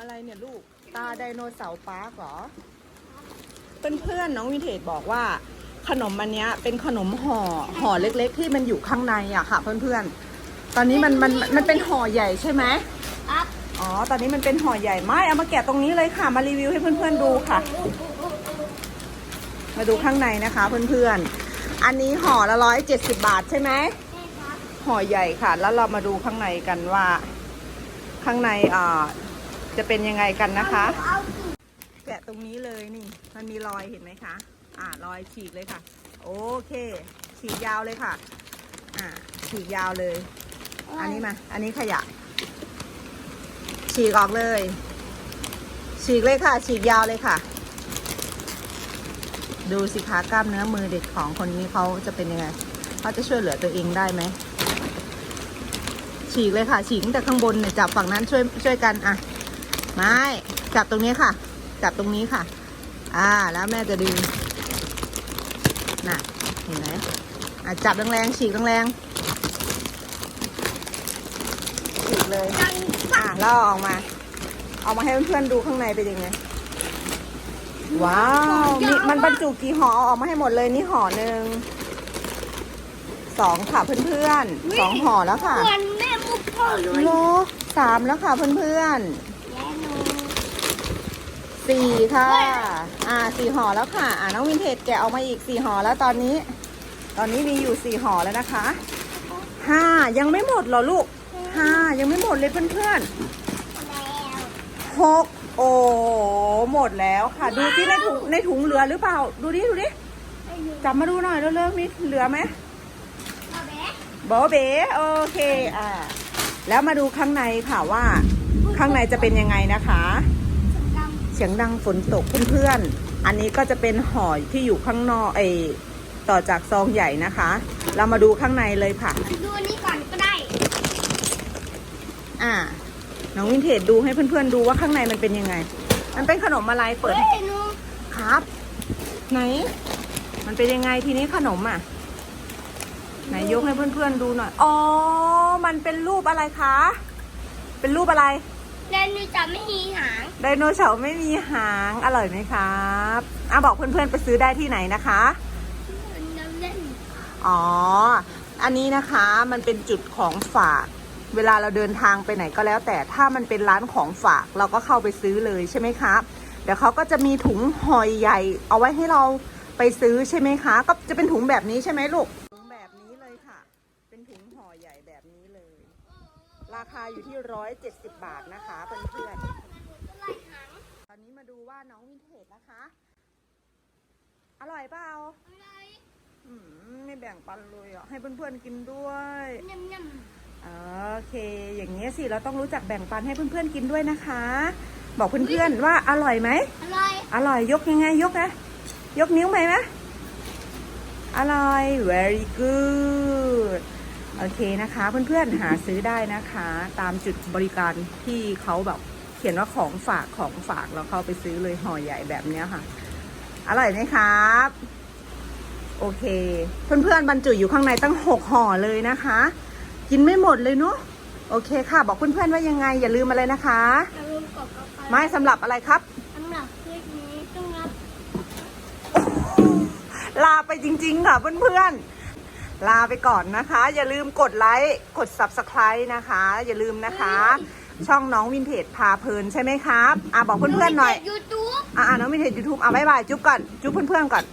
อะไรเนี่ยลูก ตาไดโนเสาร์ปาร์กเหรอ เพื่อนๆน้องวินเทจบอกว่า ขนมอันเนี้ยเป็นขนมห่อห่อเล็กๆ ที่มันอยู่ข้างในอะค่ะ เพื่อนๆ ตอนนี้มันมันมันเป็นห่อใหญ่ใช่ไหมครับ อ๋อ ตอนนี้มันเป็นห่อใหญ่ไม่เอามาแกะตรงนี้เลยค่ะ มารีวิวให้เพื่อนๆดูค่ะ มาดูข้างในนะคะ เพื่อนๆ อันนี้ห่อละร้อยเจ็ดสิบาทใช่ไหมใช่ครับห่อใหญ่ค่ะ แล้วเรามาดูข้างในกันว่า ข้างในอ่า จะเป็นยังไงกันนะคะ แกะตรงนี้เลยนี่ มันมีรอยเห็นไหมคะ อ่ารอยฉีกเลยค่ะ โอเค ฉีกยาวเลยค่ะ อ่า ฉีกยาวเลย อันนี้มา อันนี้ขยะ ฉีกออกเลย ฉีกเลยค่ะ ฉีกยาวเลยค่ะ ดูสิคะกล้ามเนื้อมือเด็กของคนนี้เขาจะเป็นยังไงเขาจะช่วยเหลือตัวเองได้ไหมฉีกเลยค่ะฉีกแต่ข้างบนเนี่ยจับฝั่งนั้นช่วยช่วยกันอะ ไม่จับตรงนี้ค่ะ จับตรงนี้ค่ะ อ่า แล้วแม่จะดึง น่ะ เห็นไหมอะจับแรงๆฉีกแรงๆฉีกเลยจังอะแล้วเอาออกมา เอามาให้เพื่อนๆดูข้างในเป็นยังไง ว้าวมีมันบรรจุกี่ห่อเอาออกมาให้หมดเลยนี่ห่อหนึ่ง สองค่ะเพื่อนๆสองห่อแล้วค่ะเหมือนแม่มุกพ่อเลยโลสามแล้วค่ะเพื่อนแย่หนูๆ สี่ค่ะ อ่าสี่ห่อแล้วค่ะ อ่าน้องวินเทจแกะออกมาอีกสี่ห่อแล้วตอนนี้ ตอนนี้มีอยู่สี่ห่อแล้วนะคะห้ายังไม่หมดเหรอลูกห้ายังไม่หมดเลยเพื่อนๆแล้วหกโอ้หมดแล้วค่ะ ดูที่ในถุงในถุงเหลือหรือเปล่า ดูดิดูดิจับมาดูหน่อยเร็วๆมีเหลือไหมเอาแบะบอเบ๋โอเคอ่าแล้วมาดูข้างในค่ะว่า ข้างในจะเป็นยังไงนะคะ เสียงดังฝนตกเพื่อนๆ อันนี้ก็จะเป็นห่อที่อยู่ข้างนอกไอต่อจากซองใหญ่นะคะ เรามาดูข้างในเลยค่ะำดูอันนี้ก่อนก็ได้ อ่า น้องวินเทจดูให้เพื่อนๆดูว่าข้างในมันเป็นยังไง มันเป็นขนมอะไรเปิดเฮ้ยหนูครับ ไหน มันเป็นยังไงทีนี้ขนมอะ ไหนยกให้เพื่อนๆดูหน่อย อ๋อ มันเป็นรูปอะไรคะ เป็นรูปอะไร แดนนูจะไม่มีหาง ไดโนเสาร์ไม่มีหาง อร่อยไหมครับอะบอกเพื่อนๆไปซื้อได้ที่ไหนนะคะน้ำเล่นอ๋อ อันนี้นะคะมันเป็นจุดของฝาก เวลาเราเดินทางไปไหนก็แล้ว แต่ถ้ามันเป็นร้านของฝากเราก็เข้าไปซื้อเลยใช่ไหมครับ เดี๋ยวเขาก็จะมีถุงหอยใหญ่ เอาไว้ให้เราไปซื้อใช่ไหมคะ ก็จะเป็นถุงแบบนี้ใช่ไหมลูก ถุงแบบนี้เลยค่ะ เป็นถุงห่อใหญ่แบบนี้เลย ราคาอยู่ที่ร้อยเจ็ดสิบบาทนะคะเพื่อนๆไล่หางตอนนี้มาดูว่าน้องวินเทจนะคะ อร่อยเปล่าอะไรอืมไม่แบ่งปันเลยอะให้เพื่อนๆกินด้วยยำยโอเค อย่างนี้ยสิ เราต้องรู้จักแบ่งปันให้เพื่อนๆกินด้วยนะคะ บอกเพื่อนๆว่าอร่อยไหมำอะไรอร่อย ยกยังไง ยกนะ ยกนิ้วไปไหมอร่อย very good โอเคนะคะ เพื่อนๆหาซื้อได้นะคะ ตามจุดบริการที่เขาแบบเขียนว่าของฝากของฝากเราเข้าไปซื้อเลยห่อใหญ่แบบเนี้ยค่ะ อร่อยไหมครับ โอเค เพื่อนๆบรรจุอยู่ข้างในตั้งหกห่อเลยนะคะ กินไม่หมดเลยเนาะโอเคค่ะ บอกเพื่อนๆว่ายังไง อย่าลืมอะไรนะคะอารมณ์กบเข้าไปไม้สำหรับอะไรครับสำหรับคลิปนี้ต้องรับลาไปจริง ๆ ค่ะเพื่อนๆ ลาไปก่อนนะคะ อย่าลืมกดไลค์กด subscribe นะคะ อย่าลืมนะคะ ช่องน้องวินเทจพาเพลินใช่ไหมครับ อะบอกเพื่อนๆหน่อย ยูทูบอะอะน้องวินเทจยูทูบอะบ๊ายบายจุ๊บก่อน จุ๊บเพื่อนๆก่อน